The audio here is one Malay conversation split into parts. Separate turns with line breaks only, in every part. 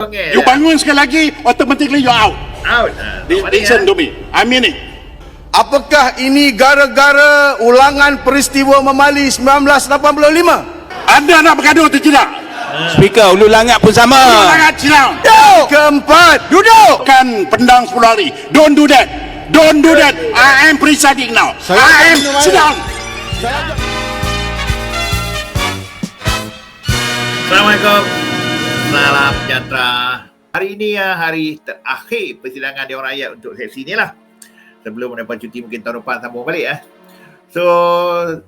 Okay,
You bangun sekali lagi, automatically you're out.
Out. Ah, nampak ni,
Listen
ah.
to me. I mean it.
Apakah ini gara-gara ulangan peristiwa Memali 1985?
Anda nak bergaduh atau tidak?
Speaker Ulu Langat pun sama.
Sangat silau.
Yang keempat, duduk.
Bukan pendang 10 hari. Don't do that. Don't do that. I am presiding now. I am down.
Assalamualaikum. Salam sejahtera. Hari ini ya hari terakhir persidangan Dewan Rakyat untuk sesi ni lah. Sebelum mendapat cuti mungkin tahun depan sambung balik ya. So,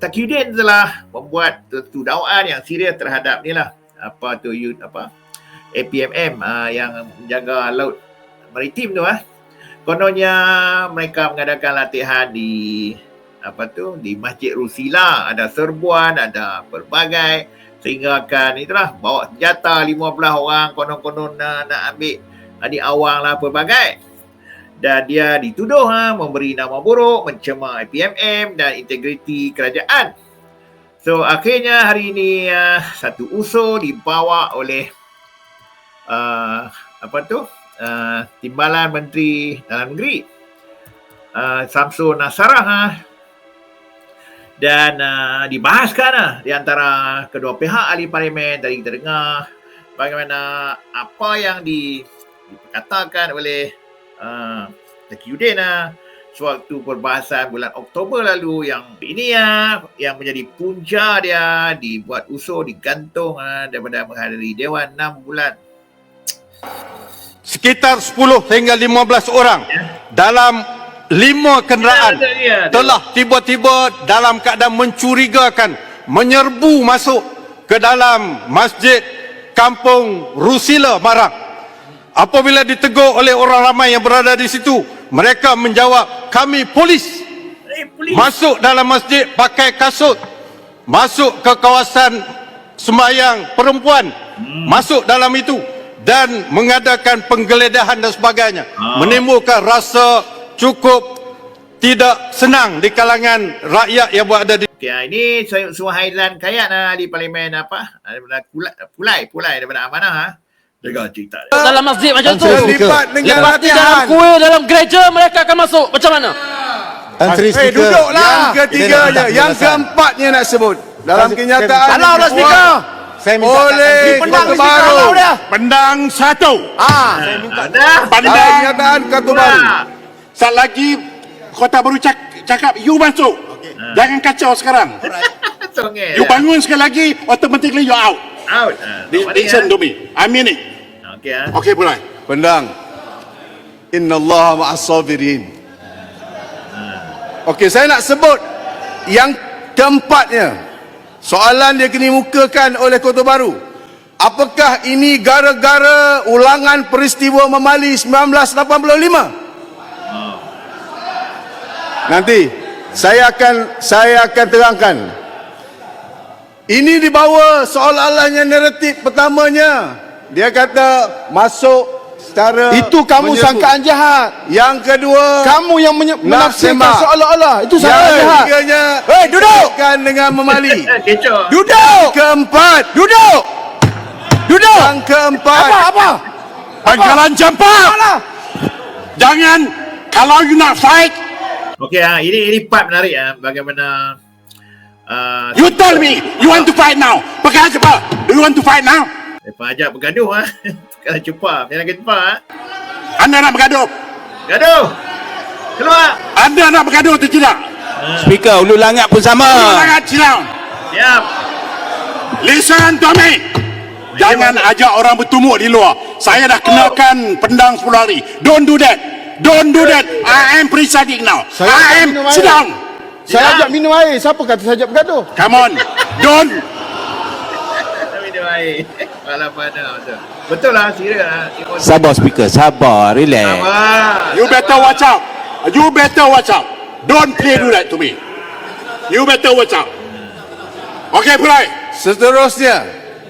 Takyudin telah membuat satu dakwaan yang serius terhadap ni lah. Apa tu you apa? APMM uh, yang menjaga laut maritim tu ah. Kononnya mereka mengadakan latihan di apa tu di Masjid Rusila, ada serbuan, ada pelbagai sehingga akan itulah bawa senjata 15 orang konon-konon nak, nak ambil adik awang lah pelbagai dan dia dituduh ha, memberi nama buruk, mencemar IPMM dan integriti kerajaan. So akhirnya hari ini uh, satu usul dibawa oleh uh, apa tu? Uh, Timbalan Menteri Dalam Negeri. Uh, Samsul Nasarah ha, dan uh, dibahaskan uh, di antara kedua pihak ahli parlimen. Tadi kita dengar bagaimana apa yang di, diperkatakan oleh uh, Takyudin uh, sewaktu perbahasan bulan Oktober lalu yang ini ya yang menjadi punca dia dibuat usul digantung uh, daripada menghadiri Dewan 6 bulan.
Sekitar 10 hingga 15 orang dalam lima kenderaan telah tiba-tiba dalam keadaan mencurigakan menyerbu masuk ke dalam masjid kampung Rusila Marang. Apabila ditegur oleh orang ramai yang berada di situ, mereka menjawab, kami polis.
eh, polis
Masuk dalam masjid pakai kasut. Masuk ke kawasan sembahyang perempuan. Masuk dalam itu dan mengadakan penggeledahan dan sebagainya.
Ah.
Menimbulkan rasa cukup tidak senang di kalangan rakyat yang berada di
Okay, ah, ini saya Suha Hailan Kayat lah di parlimen apa? Ah, Daripada Pulai, Pulai, Pulai daripada Amanah ha. Dengar cerita dia.
dalam masjid macam tu.
Terlibat dengan
Lepas dalam kuil, dalam gereja mereka akan masuk. Macam mana?
Eh, duduklah. Yang ketiganya, yang keempatnya nak sebut. Dalam kenyataan
Kalau lah speaker.
oleh
Pendang
Kota
speaker,
Baru.
Pendang satu.
Ah,
Ada.
dalam
Pendang.
kenyataan Kota Baru.
Saat lagi kota baru cak, cakap you masuk. Jangan kacau sekarang.
Songeh.
You bangun sekali lagi, automatically you're out.
Out. Ah,
Li-
nampak ni,
Listen
ah.
to me. I mean it.
Okey ah.
Okay, Pulai.
Pendang. Inna Allah ma'as sabirin. Okey, saya nak sebut yang keempatnya. Soalan dia kena mukakan oleh Kota Baru. Apakah ini gara-gara ulangan peristiwa Memali 1985? Nanti saya akan saya akan terangkan. Ini dibawa seolah-olahnya naratif pertamanya. Dia kata masuk secara
Itu kamu
menyerbu.
sangkaan jahat.
Yang kedua,
Kamu yang menye- menafsirkan seolah-olah. Itu
yang
sangkaan jahat.
ketiganya,
Hei, duduk!
dikaitkan dengan memali.
Eh.
Duduk!
Keempat,
Duduk! Duduk!
yang keempat,
Apa? Apa?
Pangkalan campak.
Alah!
Jangan, kalau you nak fight,
Okey ah, ini ini part menarik ah bagaimana ah
you tell me, you want to fight now. Pangkalan campak. Do you want to fight now?
Mereka ajak bergaduh ah. Kalau cepat, jangan cepat ah.
Anda nak bergaduh?
Gaduh. Keluar.
Anda nak bergaduh atau tidak?
Speaker Ulu Langat pun sama.
Sangat silau.
Siap.
Listen to me. Jangan ajak orang bertumuk di luar. Saya dah kenakan pendang 10 hari. Don't do that. Don't do that. I am presiding now.
Saya
I am
minum air.
sit down.
Saya ajak minum air. Siapa kata saya ajak bergaduh?
Come on. Don't.
Malam mana betul. Betul lah, serius lah.
Sabar speaker, sabar, relax.
Sabar.
You better watch out. You better watch out. Don't play do that to me. You better watch out. Okay, Pulai.
seterusnya.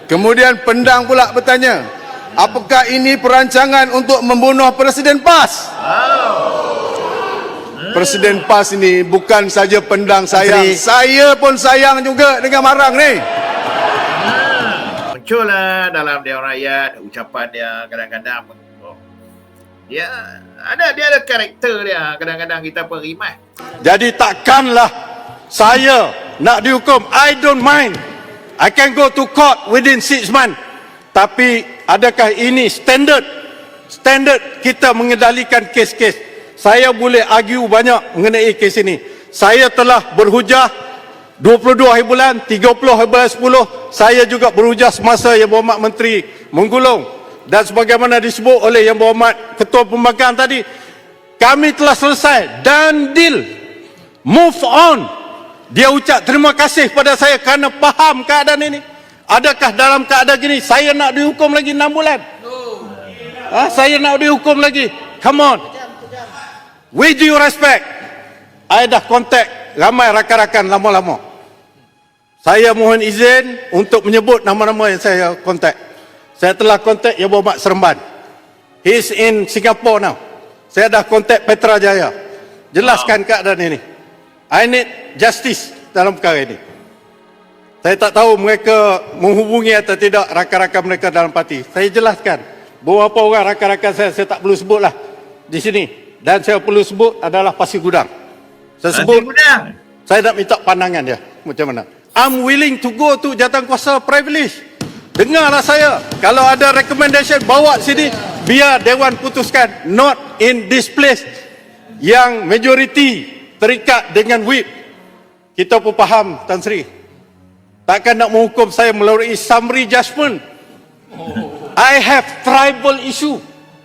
Kemudian pendang pula bertanya, apakah ini perancangan untuk membunuh Presiden PAS? Presiden PAS ini bukan saja pendang sayang,
Menteri.
saya pun sayang juga dengan Marang ni.
muncul lah dalam Dewan Rakyat ucapan dia kadang-kadang oh, dia ada dia ada karakter dia kadang-kadang kita pun rimas
Jadi takkanlah saya nak dihukum. I don't mind. I can go to court within six months. Tapi adakah ini standard? Standard kita mengendalikan kes-kes. Saya boleh argue banyak mengenai kes ini. Saya telah berhujah 22 hari bulan, 30 hari bulan 10. Saya juga berhujah semasa Yang Berhormat Menteri menggulung. Dan sebagaimana disebut oleh Yang Berhormat Ketua Pembangkang tadi, kami telah selesai dan deal move on dia ucap terima kasih pada saya kerana faham keadaan ini adakah dalam keadaan gini? Saya nak dihukum lagi 6 bulan. Ha, saya nak dihukum lagi. Come on. With due respect I dah kontak ramai rakan-rakan lama-lama. Saya mohon izin untuk menyebut nama-nama yang saya kontak saya telah kontak Yang Berhormat Seremban. He is in Singapore now. Saya dah kontak Petra Jaya. Jelaskan keadaan ini. I need justice dalam perkara ini. Saya tak tahu mereka menghubungi atau tidak rakan-rakan mereka dalam parti. Saya jelaskan. Beberapa orang rakan-rakan saya, saya tak perlu sebutlah di sini. Dan saya perlu sebut adalah Pasir Gudang. Saya sebut,
Gudang.
saya nak minta pandangan dia. Macam mana? I'm willing to go to jawatan kuasa privilege. Dengarlah saya. Kalau ada recommendation, bawa sini. Biar Dewan putuskan. Not in this place. Yang majoriti terikat dengan whip. Kita pun faham, Tan Sri. Takkan nak menghukum saya melalui summary judgment. I have tribal issue.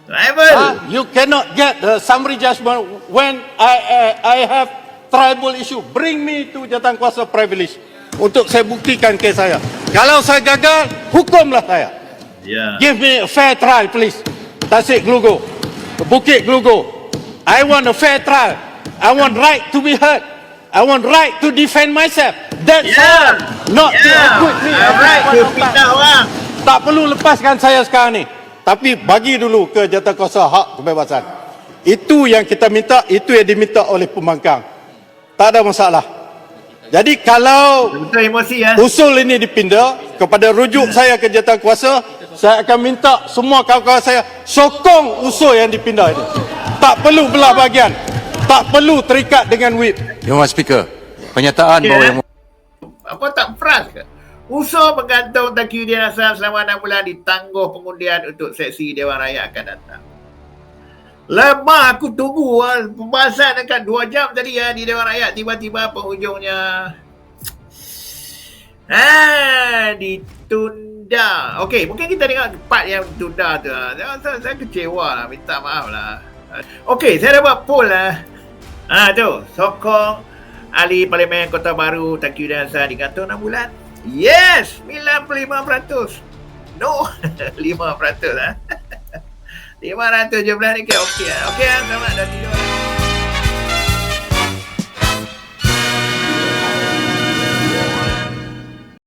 Tribal.
Ah, you cannot get the summary judgment when I uh, I have tribal issue. Bring me to jawatan kuasa privilege untuk saya buktikan kes saya. Kalau saya gagal, hukumlah saya.
Ya.
Give me a fair trial, please. Tasik Glugo, Bukit Glugo. I want a fair trial. I want right to be heard. I want right to defend myself. That's
Yeah.
all. Not to
Ya.
acquit me.
Alright,
one time.
fitnah orang.
Tak perlu lepaskan saya sekarang ni. Tapi bagi dulu ke jawatan kuasa hak kebebasan. Itu yang kita minta, itu yang diminta oleh pembangkang. Tak ada masalah. Jadi kalau
Betul emosi ya.
usul ini dipindah kepada rujuk saya ke jawatan kuasa, saya akan minta semua kawan-kawan saya sokong usul yang dipindah ini. Tak perlu belah bahagian. Tak perlu terikat dengan whip.
Yang Speaker, pernyataan
Okey,
bahawa
eh.
yang
tak Usul menggantung Takiuddin Hasan selama 6 bulan ditangguh pengundian untuk seksi Dewan Rakyat akan datang. Lemah aku tunggu ah, pembahasan dekat 2 jam tadi ya di Dewan Rakyat tiba-tiba penghujungnya Ah, ditunda. Okey, mungkin kita dengar part yang ditunda tu. ah. Saya, saya, saya kecewa lah, minta maaf lah. Okey, saya dah buat poll lah. Ah tu, sokong ahli Parlimen Kota Baru Takiuddin Hasan digantung 6 bulan. Yes, 95%. No, 5% lah. 517 ni ke okey. Okey, selamat tidur.